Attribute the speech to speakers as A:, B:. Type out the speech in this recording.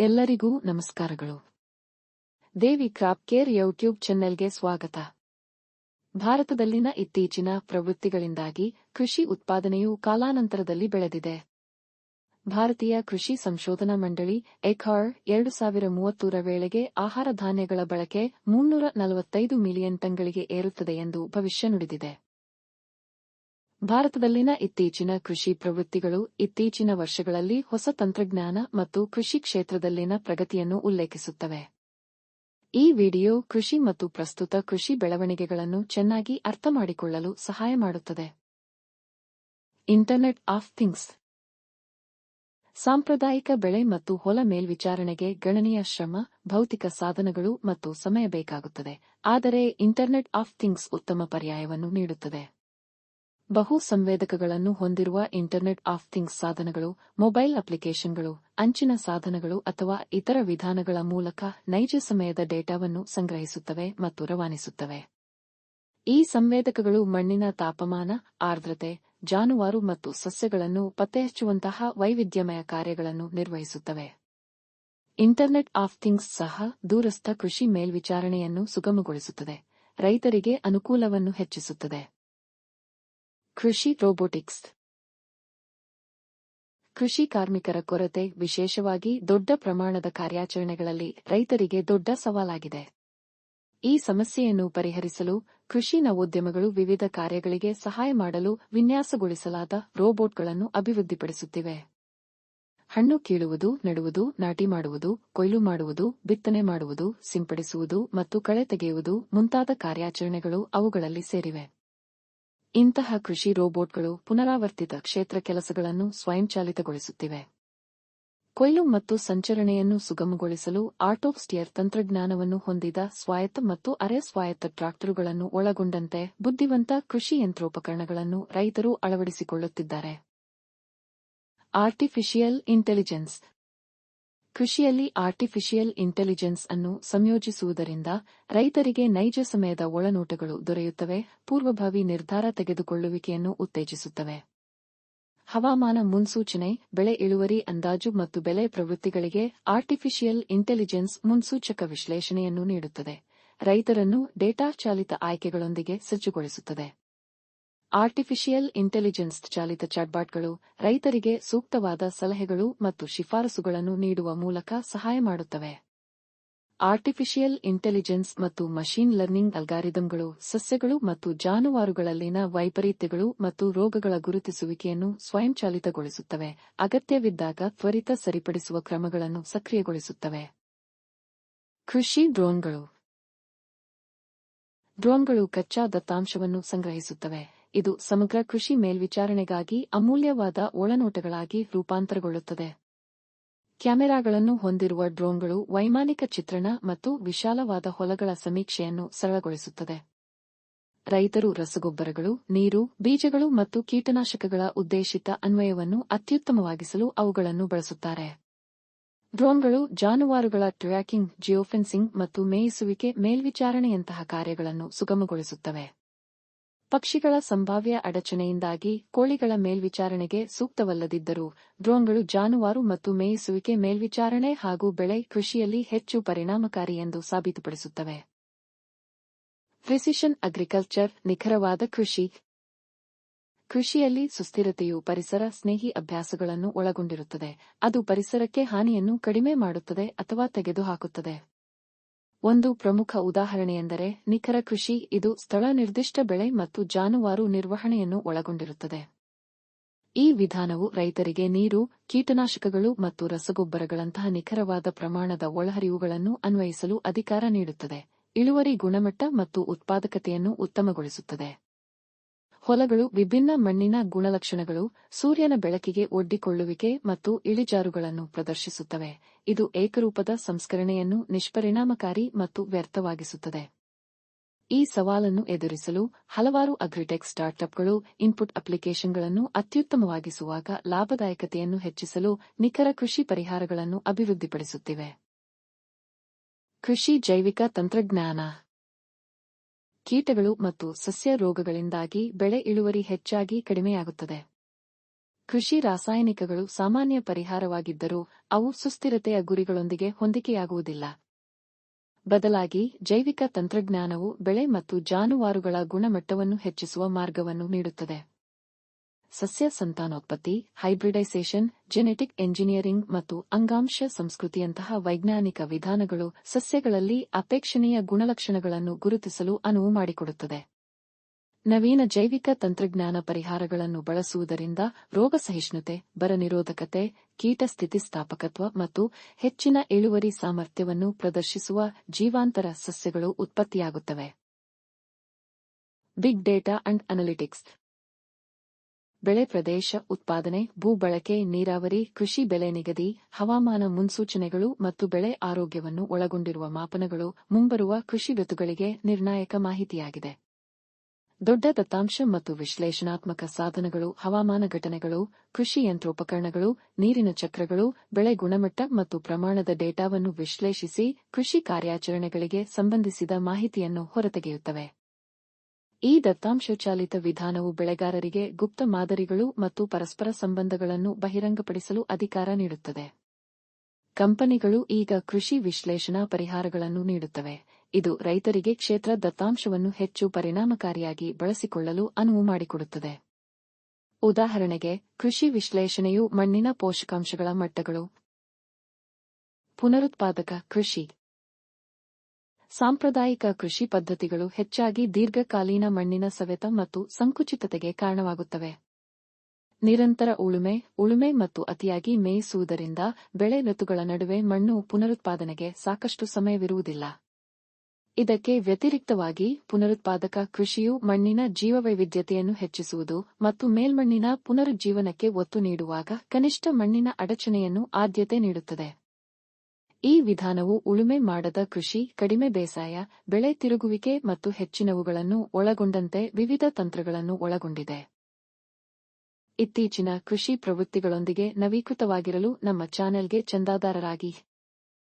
A: ಎಲ್ಲರಿಗೂ ನಮಸ್ಕಾರಗಳು. ದೇವಿ crop care YouTube ಚಾನೆಲ್ಗೆ ಸ್ವಾಗತ. ಭಾರತದಲ್ಲಿನ ಇತ್ತೀಚಿನ ಪ್ರವೃತ್ತಿಗಳಿಂದಾಗಿ ಕೃಷಿ ಉತ್ಪಾದನೆಯು ಕಾಲಾನಂತರದಲ್ಲಿ ಬೆಳೆದಿದೆ. ಭಾರತೀಯ ಕೃಷಿ ಸಂಶೋಧನಾ ಮಂಡಳಿ ಎಕ್ಹಾರ್ ಎರಡು ಸಾವಿರ ಮೂವತ್ತೂರ ವೇಳೆಗೆ ಆಹಾರ ಧಾನ್ಯಗಳ ಬಳಕೆ ಮುನ್ನೂರ ನಲವತ್ತೈದು ಮಿಲಿಯನ್ ಟನ್ಗಳಿಗೆ ಏರುತ್ತದೆ ಎಂದು ಭವಿಷ್ಯ ನುಡಿದಿದೆ. ಭಾರತದಲ್ಲಿನ ಇತ್ತೀಚಿನ ಕೃಷಿ ಪ್ರವೃತ್ತಿಗಳು ಇತ್ತೀಚಿನ ವರ್ಷಗಳಲ್ಲಿ ಹೊಸ ತಂತ್ರಜ್ಞಾನ ಮತ್ತು ಕೃಷಿ ಕ್ಷೇತ್ರದಲ್ಲಿನ ಪ್ರಗತಿಯನ್ನು ಉಲ್ಲೇಖಿಸುತ್ತವೆ. ಈ ವಿಡಿಯೋ ಕೃಷಿ ಮತ್ತು ಪ್ರಸ್ತುತ ಕೃಷಿ ಬೆಳವಣಿಗೆಗಳನ್ನು ಚೆನ್ನಾಗಿ ಅರ್ಥಮಾಡಿಕೊಳ್ಳಲು ಸಹಾಯ ಮಾಡುತ್ತದೆ. Internet of things. ಸಾಂಪ್ರದಾಯಿಕ ಬೆಳೆ ಮತ್ತು ಹೊಲ ಮೇಲ್ವಿಚಾರಣೆಗೆ ಗಣನೀಯ ಶ್ರಮ, ಭೌತಿಕ ಸಾಧನಗಳು ಮತ್ತು ಸಮಯ ಬೇಕಾಗುತ್ತದೆ, ಆದರೆ ಇಂಟರ್ನೆಟ್ ಆಫ್ ಥಿಂಗ್ಸ್ ಉತ್ತಮ ಪರ್ಯಾಯವನ್ನು ನೀಡುತ್ತದೆ. ಬಹು ಸಂವೇದಕಗಳನ್ನು ಹೊಂದಿರುವ ಇಂಟರ್ನೆಟ್ ಆಫ್ ಥಿಂಗ್ಸ್ ಸಾಧನಗಳು ಮೊಬೈಲ್ ಅಪ್ಲಿಕೇಶನ್ಗಳು ಅಂಚಿನ ಸಾಧನಗಳು ಅಥವಾ ಇತರ ವಿಧಾನಗಳ ಮೂಲಕ ನೈಜ ಸಮಯದ ಡೇಟಾವನ್ನು ಸಂಗ್ರಹಿಸುತ್ತವೆ ಮತ್ತು ರವಾನಿಸುತ್ತವೆ. ಈ ಸಂವೇದಕಗಳು ಮಣ್ಣಿನ ತಾಪಮಾನ, ಆರ್ದ್ರತೆ, ಜಾನುವಾರು ಮತ್ತು ಸಸ್ಯಗಳನ್ನು ಪತ್ತೆಹಚ್ಚುವಂತಹ ವೈವಿಧ್ಯಮಯ ಕಾರ್ಯಗಳನ್ನು ನಿರ್ವಹಿಸುತ್ತವೆ. ಇಂಟರ್ನೆಟ್ ಆಫ್ ಥಿಂಗ್ಸ್ ಸಹ ದೂರಸ್ಥ ಕೃಷಿ ಮೇಲ್ವಿಚಾರಣೆಯನ್ನು ಸುಗಮಗೊಳಿಸುತ್ತದೆ, ರೈತರಿಗೆ ಅನುಕೂಲವನ್ನು ಹೆಚ್ಚಿಸುತ್ತದೆ. ಕೃಷಿ ರೋಬೋಟಿಕ್ಸ್. ಕೃಷಿ ಕಾರ್ಮಿಕರ ಕೊರತೆ ವಿಶೇಷವಾಗಿ ದೊಡ್ಡ ಪ್ರಮಾಣದ ಕಾರ್ಯಾಚರಣೆಗಳಲ್ಲಿ ರೈತರಿಗೆ ದೊಡ್ಡ ಸವಾಲಾಗಿದೆ. ಈ ಸಮಸ್ಯೆಯನ್ನು ಪರಿಹರಿಸಲು ಕೃಷಿ ನವೋದ್ಯಮಗಳು ವಿವಿಧ ಕಾರ್ಯಗಳಿಗೆ ಸಹಾಯ ಮಾಡಲು ವಿನ್ಯಾಸಗೊಳಿಸಲಾದ ರೋಬೋಟ್ಗಳನ್ನು ಅಭಿವೃದ್ಧಿಪಡಿಸುತ್ತಿವೆ. ಹಣ್ಣು ಕೀಳುವುದು, ನೆಡುವುದು, ನಾಟಿ ಮಾಡುವುದು, ಕೊಯ್ಲು ಮಾಡುವುದು, ಬಿತ್ತನೆ ಮಾಡುವುದು, ಸಿಂಪಡಿಸುವುದು ಮತ್ತು ಕಳೆ ತೆಗೆಯುವುದು ಮುಂತಾದ ಕಾರ್ಯಾಚರಣೆಗಳು ಅವುಗಳಲ್ಲಿ ಸೇರಿವೆ. ಇಂತಹ ಕೃಷಿ ರೋಬೋಟ್ಗಳು ಪುನರಾವರ್ತಿತ ಕ್ಷೇತ್ರ ಕೆಲಸಗಳನ್ನು ಸ್ವಯಂಚಾಲಿತಗೊಳಿಸುತ್ತಿವೆ. ಕೊಯ್ಲು ಮತ್ತು ಸಂಚರಣೆಯನ್ನು ಸುಗಮಗೊಳಿಸಲು ಆಟೋಸ್ಟಿಯರ್ ತಂತ್ರಜ್ಞಾನವನ್ನು ಹೊಂದಿದ ಸ್ವಾಯತ್ತ ಮತ್ತು ಅರೆ ಸ್ವಾಯತ್ತ ಟ್ರಾಕ್ಟರುಗಳನ್ನು ಒಳಗೊಂಡಂತೆ ಬುದ್ಧಿವಂತ ಕೃಷಿ ಯಂತ್ರೋಪಕರಣಗಳನ್ನು ರೈತರು ಅಳವಡಿಸಿಕೊಳ್ಳುತ್ತಿದ್ದಾರೆ. ಆರ್ಟಿಫಿಷಿಯಲ್ ಇಂಟೆಲಿಜೆನ್ಸ್ ಕೃಷಿಯಲ್ಲಿ ಆರ್ಟಿಫಿಷಿಯಲ್ ಇಂಟೆಲಿಜೆನ್ಸ್ ಅನ್ನು ಸಂಯೋಜಿಸುವುದರಿಂದ ರೈತರಿಗೆ ನೈಜ ಸಮಯದ ಒಳನೋಟಗಳು ದೊರೆಯುತ್ತವೆ, ಪೂರ್ವಭಾವಿ ನಿರ್ಧಾರ ತೆಗೆದುಕೊಳ್ಳುವಿಕೆಯನ್ನು ಉತ್ತೇಜಿಸುತ್ತವೆ. ಹವಾಮಾನ ಮುನ್ಸೂಚನೆ, ಬೆಳೆ ಇಳುವರಿ ಅಂದಾಜು ಮತ್ತು ಬೆಲೆ ಪ್ರವೃತ್ತಿಗಳಿಗೆ ಆರ್ಟಿಫಿಷಿಯಲ್ ಇಂಟೆಲಿಜೆನ್ಸ್ ಮುನ್ಸೂಚಕ ವಿಶ್ಲೇಷಣೆಯನ್ನು ನೀಡುತ್ತದೆ. ರೈತರನ್ನು ಡೇಟಾ ಚಾಲಿತ ಆಯ್ಕೆಗಳೊಂದಿಗೆ ಸಜ್ಜುಗೊಳಿಸುತ್ತದೆ. ಆರ್ಟಿಫಿಷಿಯಲ್ ಇಂಟೆಲಿಜೆನ್ಸ್ ಚಾಲಿತ ಚಾಟ್ಬಾಟ್ಗಳು ರೈತರಿಗೆ ಸೂಕ್ತವಾದ ಸಲಹೆಗಳು ಮತ್ತು ಶಿಫಾರಸುಗಳನ್ನು ನೀಡುವ ಮೂಲಕ ಸಹಾಯ ಮಾಡುತ್ತವೆ. ಆರ್ಟಿಫಿಷಿಯಲ್ ಇಂಟೆಲಿಜೆನ್ಸ್ ಮತ್ತು ಮಷೀನ್ ಲರ್ನಿಂಗ್ ಅಲ್ಗಾರಿದಮ್ಗಳು ಸಸ್ಯಗಳು ಮತ್ತು ಜಾನುವಾರುಗಳಲ್ಲಿನ ವೈಪರೀತ್ಯಗಳು ಮತ್ತು ರೋಗಗಳ ಗುರುತಿಸುವಿಕೆಯನ್ನು ಸ್ವಯಂಚಾಲಿತಗೊಳಿಸುತ್ತವೆ. ಅಗತ್ಯವಿದ್ದಾಗ ತ್ವರಿತ ಸರಿಪಡಿಸುವ ಕ್ರಮಗಳನ್ನು ಸಕ್ರಿಯಗೊಳಿಸುತ್ತವೆ. ಕೃಷಿ ಡ್ರೋನ್ಗಳು. ಡ್ರೋನ್ಗಳು ಕಚ್ಚಾ ದತ್ತಾಂಶವನ್ನು ಸಂಗ್ರಹಿಸುತ್ತವೆ. ಇದು ಸಮಗ್ರ ಕೃಷಿ ಮೇಲ್ವಿಚಾರಣೆಗಾಗಿ ಅಮೂಲ್ಯವಾದ ಒಳನೋಟಗಳಾಗಿ ರೂಪಾಂತರಗೊಳ್ಳುತ್ತದೆ. ಕ್ಯಾಮೆರಾಗಳನ್ನು ಹೊಂದಿರುವ ಡ್ರೋನ್ಗಳು ವೈಮಾನಿಕ ಚಿತ್ರಣ ಮತ್ತು ವಿಶಾಲವಾದ ಹೊಲಗಳ ಸಮೀಕ್ಷೆಯನ್ನು ಸರಳಗೊಳಿಸುತ್ತದೆ. ರೈತರು ರಸಗೊಬ್ಬರಗಳು, ನೀರು, ಬೀಜಗಳು ಮತ್ತು ಕೀಟನಾಶಕಗಳ ಉದ್ದೇಶಿತ ಅನ್ವಯವನ್ನು ಅತ್ಯುತ್ತಮವಾಗಿಸಲು ಅವುಗಳನ್ನು ಬಳಸುತ್ತಾರೆ. ಡ್ರೋನ್ಗಳು ಜಾನುವಾರುಗಳ ಟ್ರ್ಯಾಕಿಂಗ್, ಜಿಯೋಫೆನ್ಸಿಂಗ್ ಮತ್ತು ಮೇಯಿಸುವಿಕೆ ಮೇಲ್ವಿಚಾರಣೆಯಂತಹ ಕಾರ್ಯಗಳನ್ನು ಸುಗಮಗೊಳಿಸುತ್ತವೆ. ಪಕ್ಷಿಗಳ ಸಂಭಾವ್ಯ ಅಡಚಣೆಯಿಂದಾಗಿ ಕೋಳಿಗಳ ಮೇಲ್ವಿಚಾರಣೆಗೆ ಸೂಕ್ತವಲ್ಲದಿದ್ದರೂ, ಡ್ರೋನ್ಗಳು ಜಾನುವಾರು ಮತ್ತು ಮೇಯಿಸುವಿಕೆ ಮೇಲ್ವಿಚಾರಣೆ ಹಾಗೂ ಬೆಳೆ ಕೃಷಿಯಲ್ಲಿ ಹೆಚ್ಚು ಪರಿಣಾಮಕಾರಿ ಎಂದು ಸಾಬೀತುಪಡಿಸುತ್ತವೆ. ಪ್ರಿಸಿಷನ್ ಅಗ್ರಿಕಲ್ಚರ್, ನಿಖರವಾದ ಕೃಷಿ. ಕೃಷಿಯಲ್ಲಿ ಸುಸ್ಥಿರತೆಯು ಪರಿಸರ ಸ್ನೇಹಿ ಅಭ್ಯಾಸಗಳನ್ನು ಒಳಗೊಂಡಿರುತ್ತದೆ. ಅದು ಪರಿಸರಕ್ಕೆ ಹಾನಿಯನ್ನು ಕಡಿಮೆ ಮಾಡುತ್ತದೆ ಅಥವಾ ತೆಗೆದುಹಾಕುತ್ತದೆ. ಒಂದು ಪ್ರಮುಖ ಉದಾಹರಣೆಯೆಂದರೆ ನಿಖರ ಕೃಷಿ, ಇದು ಸ್ಥಳ ನಿರ್ದಿಷ್ಟ ಬೆಳೆ ಮತ್ತು ಜಾನುವಾರು ನಿರ್ವಹಣೆಯನ್ನು ಒಳಗೊಂಡಿರುತ್ತದೆ. ಈ ವಿಧಾನವು ರೈತರಿಗೆ ನೀರು, ಕೀಟನಾಶಕಗಳು ಮತ್ತು ರಸಗೊಬ್ಬರಗಳಂತಹ ನಿಖರವಾದ ಪ್ರಮಾಣದ ಒಳಹರಿವುಗಳನ್ನು ಅನ್ವಯಿಸಲು ಅಧಿಕಾರ ನೀಡುತ್ತದೆ. ಇಳುವರಿ ಗುಣಮಟ್ಟ ಮತ್ತು ಉತ್ಪಾದಕತೆಯನ್ನು ಉತ್ತಮಗೊಳಿಸುತ್ತದೆ. ಹೊಲಗಳು, ವಿಭಿನ್ನ ಮಣ್ಣಿನ ಗುಣಲಕ್ಷಣಗಳು, ಸೂರ್ಯನ ಬೆಳಕಿಗೆ ಒಡ್ಡಿಕೊಳ್ಳುವಿಕೆ ಮತ್ತು ಇಳಿಜಾರುಗಳನ್ನು ಪ್ರದರ್ಶಿಸುತ್ತವೆ. ಇದು ಏಕರೂಪದ ಸಂಸ್ಕರಣೆಯನ್ನು ನಿಷ್ಪರಿಣಾಮಕಾರಿ ಮತ್ತು ವ್ಯರ್ಥವಾಗಿಸುತ್ತದೆ. ಈ ಸವಾಲನ್ನು ಎದುರಿಸಲು ಹಲವಾರು ಅಗ್ರಿಟೆಕ್ ಸ್ಟಾರ್ಟ್ಅಪ್ಗಳು ಇನ್ಪುಟ್ ಅಪ್ಲಿಕೇಶನ್ಗಳನ್ನು ಅತ್ಯುತ್ತಮವಾಗಿಸುವಾಗ ಲಾಭದಾಯಕತೆಯನ್ನು ಹೆಚ್ಚಿಸಲು ನಿಖರ ಕೃಷಿ ಪರಿಹಾರಗಳನ್ನು ಅಭಿವೃದ್ಧಿಪಡಿಸುತ್ತಿವೆ. ಕೃಷಿ ಜೈವಿಕ ತಂತ್ರಜ್ಞಾನ ಕೀಟಗಳು ಮತ್ತು ಸಸ್ಯ ರೋಗಗಳಿಂದಾಗಿ ಬೆಳೆ ಇಳುವರಿ ಹೆಚ್ಚಾಗಿ ಕಡಿಮೆಯಾಗುತ್ತದೆ. ಕೃಷಿ ರಾಸಾಯನಿಕಗಳು ಸಾಮಾನ್ಯ ಪರಿಹಾರವಾಗಿದ್ದರೂ ಅವು ಸುಸ್ಥಿರತೆಯ ಗುರಿಗಳೊಂದಿಗೆ ಹೊಂದಿಕೆಯಾಗುವುದಿಲ್ಲ. ಬದಲಾಗಿ ಜೈವಿಕ ತಂತ್ರಜ್ಞಾನವು ಬೆಳೆ ಮತ್ತು ಜಾನುವಾರುಗಳ ಗುಣಮಟ್ಟವನ್ನು ಹೆಚ್ಚಿಸುವ ಮಾರ್ಗವನ್ನು ನೀಡುತ್ತದೆ. ಸಸ್ಯ ಸಂತಾನೋತ್ಪತ್ತಿ ಹೈಬ್ರಿಡೈಸೇಷನ್, ಜೆನೆಟಿಕ್ ಎಂಜಿನಿಯರಿಂಗ್ ಮತ್ತು ಅಂಗಾಂಶ ಸಂಸ್ಕೃತಿಯಂತಹ ವೈಜ್ಞಾನಿಕ ವಿಧಾನಗಳು ಸಸ್ಯಗಳಲ್ಲಿ ಅಪೇಕ್ಷಣೀಯ ಗುಣಲಕ್ಷಣಗಳನ್ನು ಗುರುತಿಸಲು ಅನುವು ಮಾಡಿಕೊಡುತ್ತದೆ. ನವೀನ ಜೈವಿಕ ತಂತ್ರಜ್ಞಾನ ಪರಿಹಾರಗಳನ್ನು ಬಳಸುವುದರಿಂದ ರೋಗಸಹಿಷ್ಣುತೆ ಬರ ನಿರೋಧಕತೆ, ಕೀಟ ಸ್ಥಿತಿಸ್ಥಾಪಕತ್ವ ಮತ್ತು ಹೆಚ್ಚಿನ ಇಳುವರಿ ಸಾಮರ್ಥ್ಯವನ್ನು ಪ್ರದರ್ಶಿಸುವ ಜೀವಾಂತರ ಸಸ್ಯಗಳು ಉತ್ಪತ್ತಿಯಾಗುತ್ತವೆ. ಬಿಗ್ ಡೇಟಾ ಅಂಡ್ ಅನಲಿಟಿಕ್ಸ್ ಬೆಳೆ ಪ್ರದೇಶ ಉತ್ಪಾದನೆ, ಭೂ ಬಳಕೆ, ನೀರಾವರಿ, ಕೃಷಿ ಬೆಲೆ ನಿಗದಿ, ಹವಾಮಾನ ಮುನ್ಸೂಚನೆಗಳು ಮತ್ತು ಬೆಳೆ ಆರೋಗ್ಯವನ್ನು ಒಳಗೊಂಡಿರುವ ಮಾಪನಗಳು ಮುಂಬರುವ ಕೃಷಿ ಋತುಗಳಿಗೆ ನಿರ್ಣಾಯಕ ಮಾಹಿತಿಯಾಗಿದೆ. ದೊಡ್ಡ ದತ್ತಾಂಶ ಮತ್ತು ವಿಶ್ಲೇಷಣಾತ್ಮಕ ಸಾಧನಗಳು, ಹವಾಮಾನ ಘಟನೆಗಳು, ಕೃಷಿ ಯಂತ್ರೋಪಕರಣಗಳು, ನೀರಿನ ಚಕ್ರಗಳು, ಬೆಳೆ ಗುಣಮಟ್ಟ ಮತ್ತು ಪ್ರಮಾಣದ ಡೇಟಾವನ್ನು ವಿಶ್ಲೇಷಿಸಿ ಕೃಷಿ ಕಾರ್ಯಾಚರಣೆಗಳಿಗೆ ಸಂಬಂಧಿಸಿದ ಮಾಹಿತಿಯನ್ನು ಹೊರತೆಗೆಯುತ್ತವೆ. ಈ ದತ್ತಾಂಶ ಚಾಲಿತ ವಿಧಾನವು ಬೆಳೆಗಾರರಿಗೆ ಗುಪ್ತ ಮಾದರಿಗಳು ಮತ್ತು ಪರಸ್ಪರ ಸಂಬಂಧಗಳನ್ನು ಬಹಿರಂಗಪಡಿಸಲು ಅಧಿಕಾರ ನೀಡುತ್ತದೆ. ಕಂಪನಿಗಳು ಈಗ ಕೃಷಿ ವಿಶ್ಲೇಷಣಾ ಪರಿಹಾರಗಳನ್ನು ನೀಡುತ್ತವೆ. ಇದು ರೈತರಿಗೆ ಕ್ಷೇತ್ರ ದತ್ತಾಂಶವನ್ನು ಹೆಚ್ಚು ಪರಿಣಾಮಕಾರಿಯಾಗಿ ಬಳಸಿಕೊಳ್ಳಲು ಅನುವು ಮಾಡಿಕೊಡುತ್ತದೆ. ಉದಾಹರಣೆಗೆ, ಕೃಷಿ ವಿಶ್ಲೇಷಣೆಯು ಮಣ್ಣಿನ ಪೋಷಕಾಂಶಗಳ ಮಟ್ಟಗಳು. ಪುನರುತ್ಪಾದಕ ಕೃಷಿ. ಸಾಂಪ್ರದಾಯಿಕ ಕೃಷಿ ಪದ್ಧತಿಗಳು ಹೆಚ್ಚಾಗಿ ದೀರ್ಘಕಾಲೀನ ಮಣ್ಣಿನ ಸವೆತ ಮತ್ತು ಸಂಕುಚಿತತೆಗೆ ಕಾರಣವಾಗುತ್ತವೆ. ನಿರಂತರ ಉಳುಮೆ ಉಳುಮೆ ಮತ್ತು ಅತಿಯಾಗಿ ಮೇಯಿಸುವುದರಿಂದ ಬೆಳೆ ಋತುಗಳ ನಡುವೆ ಮಣ್ಣು ಪುನರುತ್ಪಾದನೆಗೆ ಸಾಕಷ್ಟು ಸಮಯವಿರುವುದಿಲ್ಲ. ಇದಕ್ಕೆ ವ್ಯತಿರಿಕ್ತವಾಗಿ ಪುನರುತ್ಪಾದಕ ಕೃಷಿಯು ಮಣ್ಣಿನ ಜೀವವೈವಿಧ್ಯತೆಯನ್ನು ಹೆಚ್ಚಿಸುವುದು ಮತ್ತು ಮೇಲ್ಮಣ್ಣಿನ ಪುನರುಜ್ಜೀವನಕ್ಕೆ ಒತ್ತು ನೀಡುವಾಗ ಕನಿಷ್ಠ ಮಣ್ಣಿನ ಅಡಚಣೆಯನ್ನು ಆದ್ಯತೆ ನೀಡುತ್ತದೆ. ಈ ವಿಧಾನವು ಉಳುಮೆ ಮಾಡದ ಕೃಷಿ, ಕಡಿಮೆ ಬೇಸಾಯ, ಬೆಳೆ ತಿರುಗುವಿಕೆ ಮತ್ತು ಹೆಚ್ಚಿನವುಗಳನ್ನು ಒಳಗೊಂಡಂತೆ ವಿವಿಧ ತಂತ್ರಗಳನ್ನು ಒಳಗೊಂಡಿದೆ. ಇತ್ತೀಚಿನ ಕೃಷಿ ಪ್ರವೃತ್ತಿಗಳೊಂದಿಗೆ ನವೀಕೃತವಾಗಿರಲು ನಮ್ಮ ಚಾನೆಲ್ಗೆ ಚಂದಾದಾರರಾಗಿ